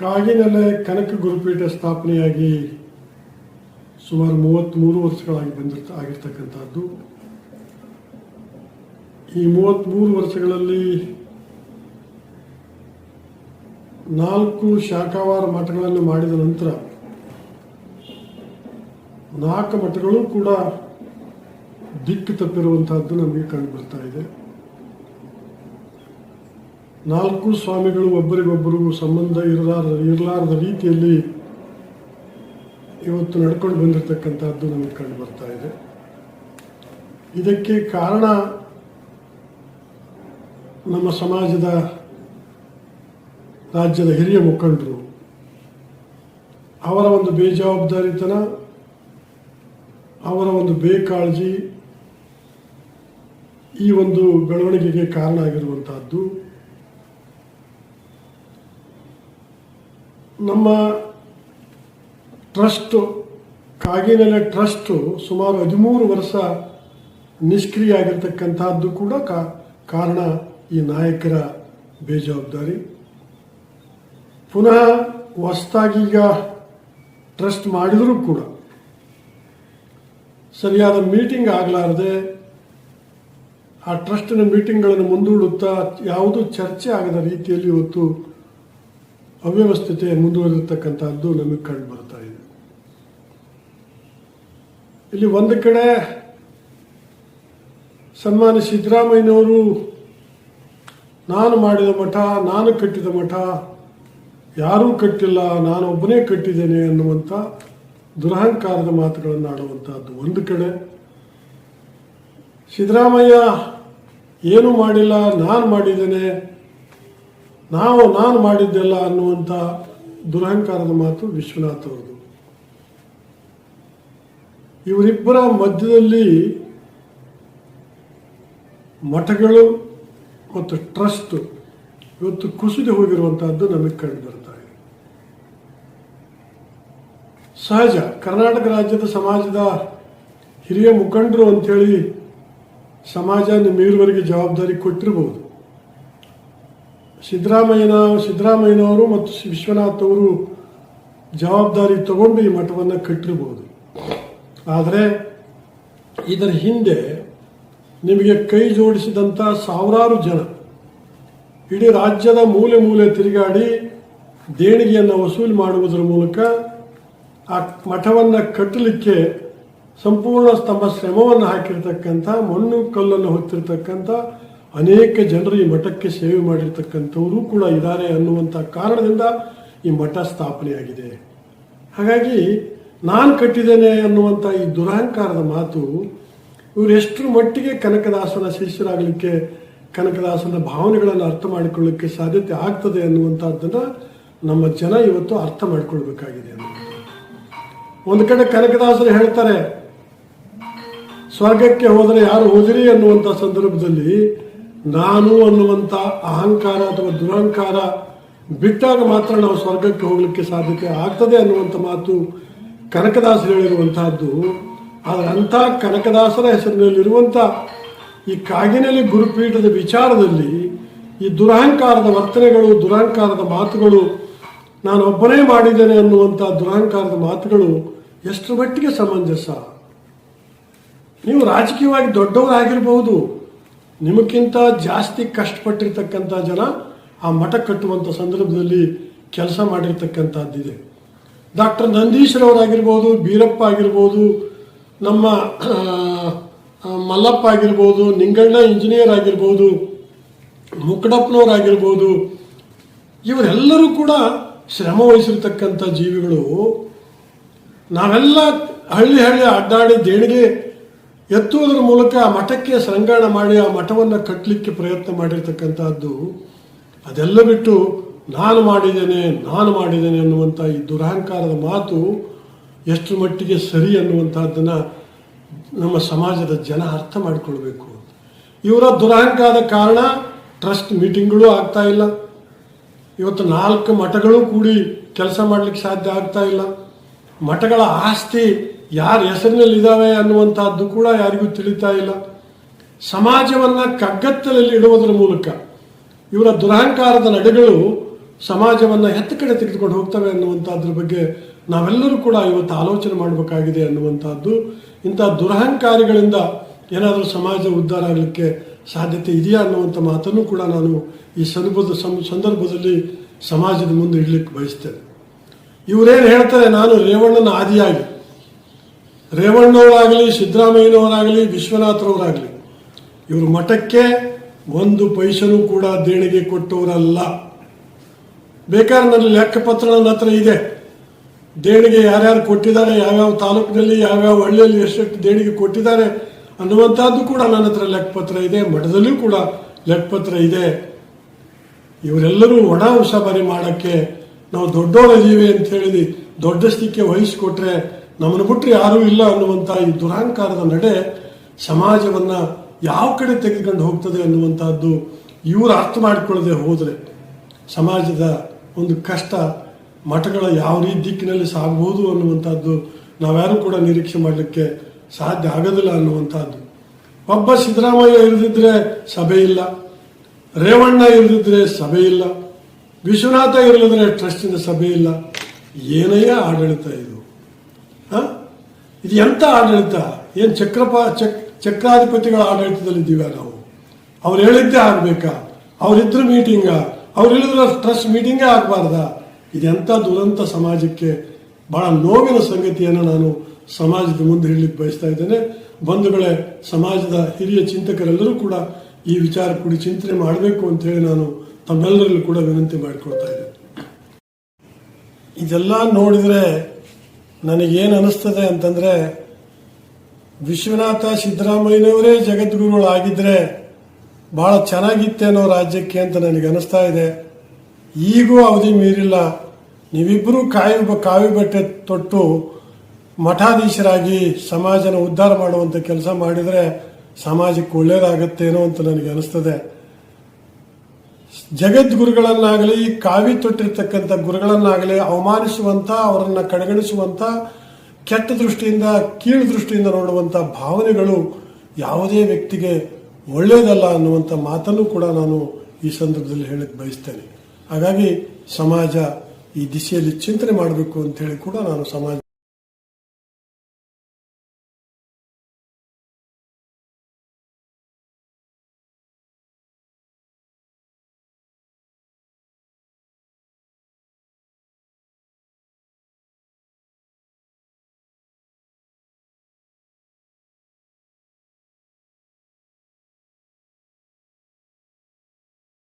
ಕಾಗಿನೆಲೆ ಕನಕ ಗುರುಪೀಠ ಸ್ಥಾಪನೆಯಾಗಿ ಸುಮಾರು ಮೂವತ್ತ್ಮೂರು ವರ್ಷಗಳಾಗಿ ಬಂದಿರ್ತ ಆಗಿರ್ತಕ್ಕಂಥದ್ದು. ಈ ಮೂವತ್ತ್ಮೂರು ವರ್ಷಗಳಲ್ಲಿ ನಾಲ್ಕು ಶಾಖಾವಾರ ಮಠಗಳನ್ನು ಮಾಡಿದ ನಂತರ ನಾಲ್ಕು ಮಠಗಳು ಕೂಡ ದಿಕ್ಕು ತಪ್ಪಿರುವಂತಹದ್ದು ನಮಗೆ ಕಂಡು ಬರ್ತಾ ಇದೆ. ನಾಲ್ಕು ಸ್ವಾಮಿಗಳು ಒಬ್ಬರಿಗೊಬ್ಬರು ಸಂಬಂಧ ಇರಲಾರ, ಇರಲಾರದ ರೀತಿಯಲ್ಲಿ ಇವತ್ತು ನಡ್ಕೊಂಡು ಬಂದಿರತಕ್ಕಂಥದ್ದು ನಮಗೆ ಕಂಡು ಬರ್ತಾ ಇದೆ. ಇದಕ್ಕೆ ಕಾರಣ ನಮ್ಮ ಸಮಾಜದ ರಾಜ್ಯದ ಹಿರಿಯ ಮುಖಂಡರು, ಅವರ ಒಂದು ಬೇಜವಾಬ್ದಾರಿತನ, ಅವರ ಒಂದು ಬೇಕಾಳಜಿ ಈ ಒಂದು ಬೆಳವಣಿಗೆಗೆ ಕಾರಣ ಆಗಿರುವಂತಹದ್ದು ನಮ್ಮ ಟ್ರಸ್ಟು, ಕಾಗಿನೆಲೆ ಟ್ರಸ್ಟು ಸುಮಾರು ಹದಿಮೂರು ವರ್ಷ ನಿಷ್ಕ್ರಿಯ ಆಗಿರ್ತಕ್ಕಂಥದ್ದು ಕೂಡ ಕಾ- ಕಾರಣ ಈ ನಾಯಕರ ಬೇಜವಾಬ್ದಾರಿ. ಪುನಃ ಹೊಸದಾಗಿ ಈಗ ಟ್ರಸ್ಟ್ ಮಾಡಿದರೂ ಕೂಡ ಸರಿಯಾದ ಮೀಟಿಂಗ್ ಆಗಲಾರದೆ ಆ ಟ್ರಸ್ಟಿನ ಮೀಟಿಂಗ್ಗಳನ್ನು ಮುಂದೂಡುತ್ತಾ ಯಾವುದೂ ಚರ್ಚೆ ಆಗದ ರೀತಿಯಲ್ಲಿ ಇವತ್ತು ಅವ್ಯವಸ್ಥಿತೆ ಮುಂದುವರಿರ್ತಕ್ಕಂಥದ್ದು ನಮಗೆ ಕಂಡು ಬರ್ತಾ ಇದೆ. ಇಲ್ಲಿ ಒಂದು ಕಡೆ ಸನ್ಮಾನ್ಯ ಸಿದ್ದರಾಮಯ್ಯನವರು, ನಾನು ಮಾಡಿದ ಮಠ, ನಾನು ಕಟ್ಟಿದ ಮಠ, ಯಾರೂ ಕಟ್ಟಿಲ್ಲ, ನಾನು ಒಬ್ಬನೇ ಕಟ್ಟಿದ್ದೇನೆ ಅನ್ನುವಂಥ ದುರಹಂಕಾರದ ಮಾತುಗಳನ್ನು ಆಡುವಂತಹದ್ದು. ಒಂದು ಕಡೆ, ಸಿದ್ದರಾಮಯ್ಯ, ಏನು ಮಾಡಿಲ್ಲ, ನಾನು ಮಾಡಿದ್ದೇನೆ ನಾವು ನಾನು ಮಾಡಿದ್ದೆಲ್ಲ ಅನ್ನುವಂಥ ದುರಹಂಕಾರದ ಮಾತು ವಿಶ್ವನಾಥ್ ಅವರು ಇವರಿಬ್ಬರ ಮಧ್ಯದಲ್ಲಿ ಮಠಗಳು ಮತ್ತು ಟ್ರಸ್ಟ್ ಇವತ್ತು ಕುಸಿದು ಹೋಗಿರುವಂತಹದ್ದು ನಮಗೆ ಕಂಡು ಬರ್ತಾ ಇದೆ. ಸಹಜ, ಕರ್ನಾಟಕ ರಾಜ್ಯದ ಸಮಾಜದ ಹಿರಿಯ ಮುಖಂಡರು ಅಂತೇಳಿ ಸಮಾಜ ನಿಮ್ಮ ಇರುವರೆಗೆ ಜವಾಬ್ದಾರಿ ಕೊಟ್ಟಿರಬಹುದು ಸಿದ್ದರಾಮಯ್ಯನ, ಸಿದ್ದರಾಮಯ್ಯನವರು ಮತ್ತು ವಿಶ್ವನಾಥ್ ಅವರು ಜವಾಬ್ದಾರಿ ತಗೊಂಡು ಈ ಮಠವನ್ನು ಕಟ್ಟಿರಬಹುದು ಆದರೆ ಇದರ ಹಿಂದೆ ನಿಮಗೆ ಕೈ ಜೋಡಿಸಿದಂಥ ಸಾವಿರಾರು ಜನ ಇಡೀ ರಾಜ್ಯದ ಮೂಲೆ ಮೂಲೆ ತಿರುಗಾಡಿ ದೇಣಿಗೆಯನ್ನು ವಸೂಲಿ ಮಾಡುವುದರ ಮೂಲಕ ಆ ಮಠವನ್ನು ಕಟ್ಟಲಿಕ್ಕೆ ಸಂಪೂರ್ಣ ತಮ್ಮ ಶ್ರಮವನ್ನು ಹಾಕಿರ್ತಕ್ಕಂಥ ಮಣ್ಣು ಕಲ್ಲನ್ನು ಹೊತ್ತಿರ್ತಕ್ಕಂಥ ಅನೇಕ ಜನರು ಈ ಮಠಕ್ಕೆ ಸೇವೆ ಮಾಡಿರ್ತಕ್ಕಂಥವರು ಕೂಡ ಇದ್ದಾರೆ ಅನ್ನುವಂಥ ಕಾರಣದಿಂದ ಈ ಮಠ ಸ್ಥಾಪನೆಯಾಗಿದೆ. ಹಾಗಾಗಿ ನಾನು ಕಟ್ಟಿದ್ದೇನೆ ಅನ್ನುವಂಥ ಈ ದುರಹಂಕಾರದ ಮಾತು ಇವರು ಎಷ್ಟರ ಮಟ್ಟಿಗೆ ಕನಕದಾಸನ ಶಿಷ್ಯರಾಗಲಿಕ್ಕೆ, ಕನಕದಾಸನ ಭಾವನೆಗಳನ್ನು ಅರ್ಥ ಮಾಡಿಕೊಳ್ಳಿಕ್ಕೆ ಸಾಧ್ಯತೆ ಆಗ್ತದೆ ಅನ್ನುವಂಥದ್ದನ್ನು ನಮ್ಮ ಜನ ಇವತ್ತು ಅರ್ಥ ಮಾಡಿಕೊಳ್ಬೇಕಾಗಿದೆ ಒಂದು ಕಡೆ ಕನಕದಾಸರು ಹೇಳ್ತಾರೆ, ಸ್ವರ್ಗಕ್ಕೆ ಹೋದರೆ ಯಾರು ಹೋದಿರಿ ಅನ್ನುವಂಥ ಸಂದರ್ಭದಲ್ಲಿ ನಾನು ಅನ್ನುವಂಥ ಅಹಂಕಾರ ಅಥವಾ ದುರಹಂಕಾರ ಬಿಟ್ಟಾಗ ಮಾತ್ರ ನಾವು ಸ್ವರ್ಗಕ್ಕೆ ಹೋಗಲಿಕ್ಕೆ ಸಾಧ್ಯತೆ ಆಗ್ತದೆ ಅನ್ನುವಂಥ ಮಾತು ಕನಕದಾಸರು ಹೇಳಿರುವಂತಹದ್ದು ಆದರೆ ಅಂಥ ಕನಕದಾಸರ ಹೆಸರಿನಲ್ಲಿರುವಂಥ ಈ ಕಾಗಿನಲ್ಲಿ ಗುರುಪೀಠದ ವಿಚಾರದಲ್ಲಿ ಈ ದುರಹಂಕಾರದ ವರ್ತನೆಗಳು, ದುರಹಂಕಾರದ ಮಾತುಗಳು, ನಾನು ಒಬ್ಬನೇ ಮಾಡಿದ್ದೇನೆ ಅನ್ನುವಂಥ ದುರಹಂಕಾರದ ಮಾತುಗಳು ಎಷ್ಟು ಮಟ್ಟಿಗೆ ಸಮಂಜಸ? ನೀವು ರಾಜಕೀಯವಾಗಿ ದೊಡ್ಡವರಾಗಿರಬಹುದು. ನಿಮಗಿಂತ ಜಾಸ್ತಿ ಕಷ್ಟಪಟ್ಟಿರ್ತಕ್ಕಂಥ ಜನ ಆ ಮಠ ಕಟ್ಟುವಂಥ ಸಂದರ್ಭದಲ್ಲಿ ಕೆಲಸ ಮಾಡಿರ್ತಕ್ಕಂಥದ್ದಿದೆ. ಡಾಕ್ಟರ್ ನಂದೀಶ್ವರವರಾಗಿರ್ಬೋದು ಬೀರಪ್ಪ ಆಗಿರ್ಬೋದು, ನಮ್ಮ ಮಲ್ಲಪ್ಪ ಆಗಿರ್ಬೋದು ನಿಂಗಣ್ಣ ಇಂಜಿನಿಯರ್ ಆಗಿರ್ಬೋದು ಮುಕ್ಕಡಪ್ಪನವರಾಗಿರ್ಬೋದು ಇವರೆಲ್ಲರೂ ಕೂಡ ಶ್ರಮ ವಹಿಸಿರ್ತಕ್ಕಂಥ ಜೀವಿಗಳು. ನಾವೆಲ್ಲ ಹಳ್ಳಿ ಹಳ್ಳಿ ಅಡ್ಡಾಡಿ ದೇಣಿಗೆ ಎತ್ತುವುದರ ಮೂಲಕ ಆ ಮಠಕ್ಕೆ ಶೃಂಗಾರ ಮಾಡಿ ಆ ಮಠವನ್ನು ಕಟ್ಟಲಿಕ್ಕೆ ಪ್ರಯತ್ನ ಮಾಡಿರ್ತಕ್ಕಂಥದ್ದು, ಅದೆಲ್ಲ ಬಿಟ್ಟು ನಾನು ಮಾಡಿದ್ದೇನೆ ನಾನು ಮಾಡಿದ್ದೇನೆ ಅನ್ನುವಂಥ ಈ ದುರಹಂಕಾರದ ಮಾತು ಎಷ್ಟು ಮಟ್ಟಿಗೆ ಸರಿ ಅನ್ನುವಂಥದ್ದನ್ನು ನಮ್ಮ ಸಮಾಜದ ಜನ ಅರ್ಥ ಮಾಡಿಕೊಳ್ಬೇಕು ಇವರ ದುರಹಂಕಾರದ ಕಾರಣ ಟ್ರಸ್ಟ್ ಮೀಟಿಂಗ್ಗಳು ಆಗ್ತಾ ಇಲ್ಲ. ಇವತ್ತು ನಾಲ್ಕು ಮಠಗಳು ಕೂಡಿ ಕೆಲಸ ಮಾಡಲಿಕ್ಕೆ ಸಾಧ್ಯ ಆಗ್ತಾ ಇಲ್ಲ. ಮಠಗಳ ಆಸ್ತಿ ಯಾರ ಹೆಸರಿನಲ್ಲಿ ಇದ್ದಾವೆ ಅನ್ನುವಂಥದ್ದು ಕೂಡ ಯಾರಿಗೂ ತಿಳಿತಾ ಇಲ್ಲ. ಸಮಾಜವನ್ನು ಕಗ್ಗತ್ತಲಲ್ಲಿ ಇಡುವುದರ ಮೂಲಕ ಇವರ ದುರಹಂಕಾರದ ನಡೆಗಳು ಸಮಾಜವನ್ನು ಎತ್ತ ಕಡೆ ತೆಗೆದುಕೊಂಡು ಹೋಗ್ತವೆ ಅನ್ನುವಂಥದ್ರ ಬಗ್ಗೆ ನಾವೆಲ್ಲರೂ ಕೂಡ ಇವತ್ತು ಆಲೋಚನೆ ಮಾಡಬೇಕಾಗಿದೆ ಅನ್ನುವಂಥದ್ದು ಇಂಥ ದುರಹಂಕಾರಿಗಳಿಂದ ಏನಾದರೂ ಸಮಾಜ ಉದ್ಧಾರ ಆಗಲಿಕ್ಕೆ ಸಾಧ್ಯತೆ ಇದೆಯಾ ಅನ್ನುವಂಥ ಮಾತನ್ನು ಕೂಡ ನಾನು ಈ ಸಂದರ್ಭದ ಸಂದರ್ಭದಲ್ಲಿ ಸಮಾಜದ ಮುಂದೆ ಇಡ್ಲಿಕ್ಕೆ ಬಯಸ್ತೇನೆ. ಇವರೇನು ಹೇಳ್ತಾರೆ, ನಾನು ರೇವಣ್ಣನ ಆದಿಯಾಗಿ. ರೇವಣ್ಣವರಾಗಲಿ, ಸಿದ್ದರಾಮಯ್ಯನವರಾಗಲಿ, ವಿಶ್ವನಾಥರವರಾಗಲಿ, ಇವರು ಮಠಕ್ಕೆ ಒಂದು ಪೈಸನೂ ಕೂಡ ದೇಣಿಗೆ ಕೊಟ್ಟವರಲ್ಲ. ಬೇಕಾದ್ರೆ ನನ್ನ ಲೆಕ್ಕಪತ್ರ ನನ್ನ ಹತ್ರ ಇದೆ. ದೇಣಿಗೆ ಯಾರ್ಯಾರು ಕೊಟ್ಟಿದ್ದಾರೆ, ಯಾವ್ಯಾವ ತಾಲೂಕಿನಲ್ಲಿ, ಯಾವ್ಯಾವ ಹಳ್ಳಿಯಲ್ಲಿ ಎಷ್ಟೆಷ್ಟು ದೇಣಿಗೆ ಕೊಟ್ಟಿದ್ದಾರೆ ಅನ್ನುವಂಥದ್ದು ಕೂಡ ನನ್ನ ಹತ್ರ ಲೆಕ್ಕಪತ್ರ ಇದೆ. ಮಠದಲ್ಲೂ ಕೂಡ ಲೆಕ್ಕಪತ್ರ ಇದೆ. ಇವರೆಲ್ಲರೂ ಒಣ ಉಸಾಬರಿ ಮಾಡೋಕ್ಕೆ ನಾವು ದೊಡ್ಡವರಿದ್ದೀವಿ ಅಂತ ಹೇಳಿ ದೊಡ್ಡಸ್ತಿಕೆ ವಹಿಸಿಕೊಟ್ರೆ ನಮ್ಮನ್ನು ಬಿಟ್ಟರೆ ಯಾರೂ ಇಲ್ಲ ಅನ್ನುವಂಥ ಈ ದುರಾಂಕಾರದ ನಡೆ ಸಮಾಜವನ್ನು ಯಾವ ಕಡೆ ತೆಗೆದುಕೊಂಡು ಹೋಗ್ತದೆ ಅನ್ನುವಂಥದ್ದು ಇವರು ಅರ್ಥ ಮಾಡಿಕೊಳ್ಳದೆ ಹೋದರೆ ಸಮಾಜದ ಒಂದು ಕಷ್ಟ ಮಠಗಳ ಯಾವ ರೀತಿ ದಿಕ್ಕಿನಲ್ಲಿ ಸಾಗಬಹುದು ಅನ್ನುವಂಥದ್ದು ನಾವ್ಯಾರೂ ಕೂಡ ನಿರೀಕ್ಷೆ ಮಾಡಲಿಕ್ಕೆ ಸಾಧ್ಯ ಆಗೋದಿಲ್ಲ ಅನ್ನುವಂಥದ್ದು ಒಬ್ಬ ಸಿದ್ದರಾಮಯ್ಯ ಇರದಿದ್ರೆ ಸಭೆ ಇಲ್ಲ. ರೇವಣ್ಣ ಇರದಿದ್ರೆ ಸಭೆ ಇಲ್ಲ. ವಿಶ್ವನಾಥ ಇರಲಿದ್ರೆ ಟ್ರಸ್ಟಿನ ಸಭೆ ಇಲ್ಲ. ಏನಯ್ಯ ಆಡಳಿತ ಇದು? ಇದು ಎಂಥ ಆಡಳಿತ? ಏನು ಚಕ್ರಪ ಚಕ್ ಚಕ್ರಾಧಿಪತಿಗಳ ಆಡಳಿತದಲ್ಲಿದ್ದೀವ ನಾವು? ಅವ್ರು ಹೇಳಿದ್ದೇ ಆಗಬೇಕಾ? ಅವರಿದ್ದರು ಮೀಟಿಂಗ ಅವ್ರು ಹೇಳಿದ್ರೆ ಟ್ರಸ್ಟ್ ಮೀಟಿಂಗೇ ಆಗಬಾರ್ದ? ಇದೆಂಥ ದುರಂತ ಸಮಾಜಕ್ಕೆ ಬಹಳ ನೋವಿನ ಸಂಗತಿಯನ್ನು ನಾನು ಸಮಾಜದ ಮುಂದೆ ಹೇಳಲಿಕ್ಕೆ ಬಯಸ್ತಾ ಇದ್ದೇನೆ. ಬಂಧುಗಳೇ, ಸಮಾಜದ ಹಿರಿಯ ಚಿಂತಕರೆಲ್ಲರೂ ಕೂಡ ಈ ವಿಚಾರ ಕೂಡಿ ಚಿಂತನೆ ಮಾಡಬೇಕು ಅಂತ ಹೇಳಿ ನಾನು ತಮ್ಮೆಲ್ಲರಲ್ಲೂ ಕೂಡ ವಿನಂತಿ ಮಾಡಿಕೊಳ್ತಾ ಇದ್ದೇನೆ. ಇದೆಲ್ಲ ನೋಡಿದ್ರೆ ನನಗೇನು ಅನಿಸ್ತದೆ ಅಂತಂದ್ರೆ, ವಿಶ್ವನಾಥ ಸಿದ್ದರಾಮಯ್ಯನವರೇ ಜಗದ್ಗುರುಗಳಾಗಿದ್ರೆ ಬಹಳ ಚೆನ್ನಾಗಿತ್ತೇನೋ ರಾಜ್ಯಕ್ಕೆ ಅಂತ ನನಗೆ ಅನಿಸ್ತಾ ಇದೆ. ಈಗೂ ಅವಧಿ ಮೀರಿಲ್ಲ. ನೀವಿಬ್ಬರೂ ಕಾಯಿ ಕಾವಿ ಬಟ್ಟೆ ತೊಟ್ಟು ಮಠಾಧೀಶರಾಗಿ ಸಮಾಜನ ಉದ್ಧಾರ ಮಾಡುವಂಥ ಕೆಲಸ ಮಾಡಿದರೆ ಸಮಾಜಕ್ಕೆ ಒಳ್ಳೇದಾಗತ್ತೇನೋ ಅಂತ ನನಗೆ ಅನಿಸ್ತದೆ. ಜಗದ್ಗುರುಗಳನ್ನಾಗಲಿ, ಕಾವಿ ತೊಟ್ಟಿರ್ತಕ್ಕಂಥ ಗುರುಗಳನ್ನಾಗಲಿ ಅವಮಾನಿಸುವಂತ, ಅವರನ್ನು ಕಡೆಗಣಿಸುವಂತ, ಕೆಟ್ಟ ದೃಷ್ಟಿಯಿಂದ, ಕೀಳು ದೃಷ್ಟಿಯಿಂದ ನೋಡುವಂತ ಭಾವನೆಗಳು ಯಾವುದೇ ವ್ಯಕ್ತಿಗೆ ಒಳ್ಳೆಯದಲ್ಲ ಅನ್ನುವಂಥ ಮಾತನ್ನು ಕೂಡ ನಾನು ಈ ಸಂದರ್ಭದಲ್ಲಿ ಹೇಳಕ್ಕೆ ಬಯಸ್ತೇನೆ. ಹಾಗಾಗಿ ಸಮಾಜ ಈ ದಿಶೆಯಲ್ಲಿ ಚಿಂತನೆ ಮಾಡಬೇಕು ಅಂತ ಹೇಳಿ ಕೂಡ ನಾನು ಸಮಾಜ